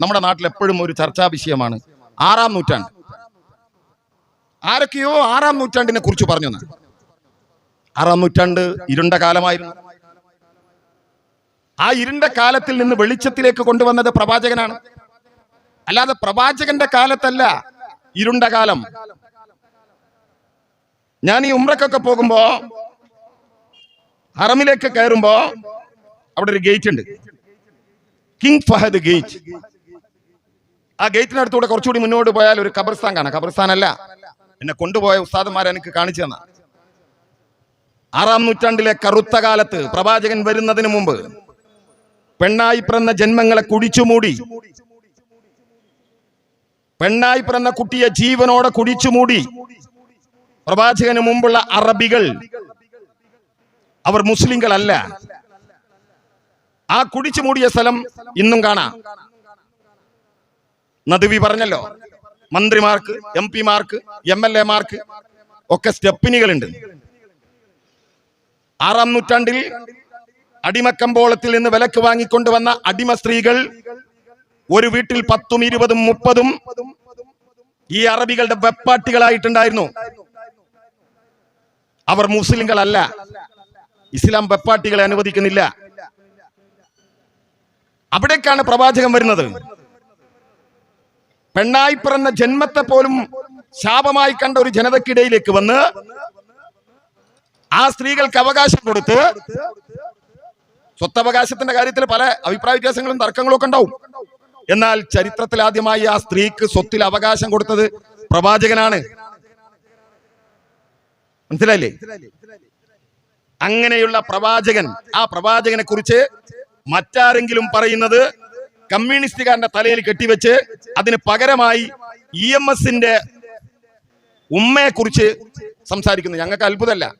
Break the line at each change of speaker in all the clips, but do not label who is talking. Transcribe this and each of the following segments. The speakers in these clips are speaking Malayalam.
നമ്മുടെ നാട്ടിൽ എപ്പോഴും ഒരു ചർച്ചാ വിഷയമാണ് ആറാം നൂറ്റാണ്ട്. ആരൊക്കെയോ ആറാം നൂറ്റാണ്ടിനെ കുറിച്ച് പറഞ്ഞു. ആറാം നൂറ്റാണ്ട് ഇരുണ്ട കാലമായിരുന്നു. ആ ഇരുണ്ട കാലത്തിൽ നിന്ന് വെളിച്ചത്തിലേക്ക് കൊണ്ടുവന്നത് പ്രവാചകനാണ്. അല്ലാതെ പ്രവാചകന്റെ കാലത്തല്ല ഇരുണ്ട കാലം. ഞാൻ ഈ ഉമ്രക്കൊക്കെ പോകുമ്പോ ഹറമിലേക്ക് കയറുമ്പോ അവിടെ ഒരു ഗേറ്റ് ഉണ്ട് കിങ് ഫഹദ് ഗേറ്റ്. ആ ഗേറ്റിനടുത്തൂടെ കുറച്ചുകൂടി മുന്നോട്ട് പോയാൽ ഒരു ഖബർസ്ഥാൻ കാണാം. ഖബർസ്ഥാൻ അല്ല എന്നെ കൊണ്ടുപോയ ഉസ്താദന്മാരെ എനിക്ക് കാണിച്ചു തന്ന. ആറാം നൂറ്റാണ്ടിലെ കറുത്ത കാലത്ത് പ്രവാചകൻ വരുന്നതിന് മുമ്പ് പെണ്ണായി പിറന്ന ജന്മങ്ങളെ കുടിച്ചുമൂടി പെണ്ണായി പിറന്ന കുട്ടിയെ ജീവനോടെ കുടിച്ചുമൂടി പ്രവാചകന് മുമ്പുള്ള അറബികൾ അവർ മുസ്ലിങ്ങളല്ല. ആ കുടിച്ചു മൂടിയ സ്ഥലം ഇന്നും കാണാം. നദുവി പറഞ്ഞല്ലോ. മന്ത്രിമാർക്ക് എം പിമാർക്ക് എം എൽ എമാർക്ക് ഒക്കെ സ്റ്റെപ്പിനികളുണ്ട്. ആറാം നൂറ്റാണ്ടിൽ അടിമക്കമ്പോളത്തിൽ നിന്ന് വിലക്ക് വാങ്ങിക്കൊണ്ടുവന്ന അടിമ സ്ത്രീകൾ ഒരു വീട്ടിൽ പത്തും ഇരുപതും മുപ്പതും ഈ അറബികളുടെ വെപ്പാട്ടികളായിട്ടുണ്ടായിരുന്നു. അവർ മുസ്ലിങ്ങളല്ല. ഇസ്ലാം വെപ്പാട്ടികളെ അനുവദിക്കുന്നില്ല. അവിടേക്കാണ് പ്രവാചകം വരുന്നത്. പെണ്ണായി പിറന്ന ജന്മത്തെ പോലും ശാപമായി കണ്ട ഒരു ജനതക്കിടയിലേക്ക് വന്ന് ആ സ്ത്രീകൾക്ക് അവകാശം കൊടുത്ത് സ്വത്തവകാശത്തിന്റെ കാര്യത്തിൽ പല അഭിപ്രായ വ്യത്യാസങ്ങളും തർക്കങ്ങളും ഒക്കെ ഉണ്ടാവും. എന്നാൽ ചരിത്രത്തിൽ ആദ്യമായി ആ സ്ത്രീക്ക് സ്വത്തിൽ അവകാശം കൊടുത്തത് പ്രവാചകനാണ്. മനസ്സിലായില്ലേ? അങ്ങനെയുള്ള പ്രവാചകൻ ആ പ്രവാചകനെ കുറിച്ച് മറ്റാരെങ്കിലും പറയുന്നത് കമ്മ്യൂണിസ്റ്റുകാരന്റെ തലയിൽ കെട്ടിവെച്ച് അതിന് പകരമായി ഇ എം എസിന്റെ ഉമ്മയെ കുറിച്ച് സംസാരിക്കുന്നു. ഞങ്ങൾക്ക് അത്ഭുതമല്ല.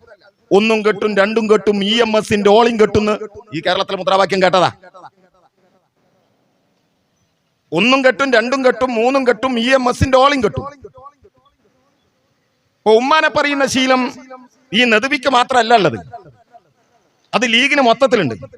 ഒന്നും കെട്ടും രണ്ടും കെട്ടും ഇ എം എസിന്റെ ഓളിയും കെട്ടുന്ന് ഈ കേരളത്തിലെ മുദ്രാവാക്യം കേട്ടതാ. ഒന്നും കെട്ടും രണ്ടും കെട്ടും മൂന്നും കെട്ടും ഇ എം എസിന്റെ ഓളിയും കെട്ടും. ഇപ്പൊ ഉമ്മാനെ പറയുന്ന ശീലം ഈ നദുവിക്ക് മാത്രമല്ല ഉള്ളത്. അത് ലീഗിന് മൊത്തത്തിലുണ്ട്.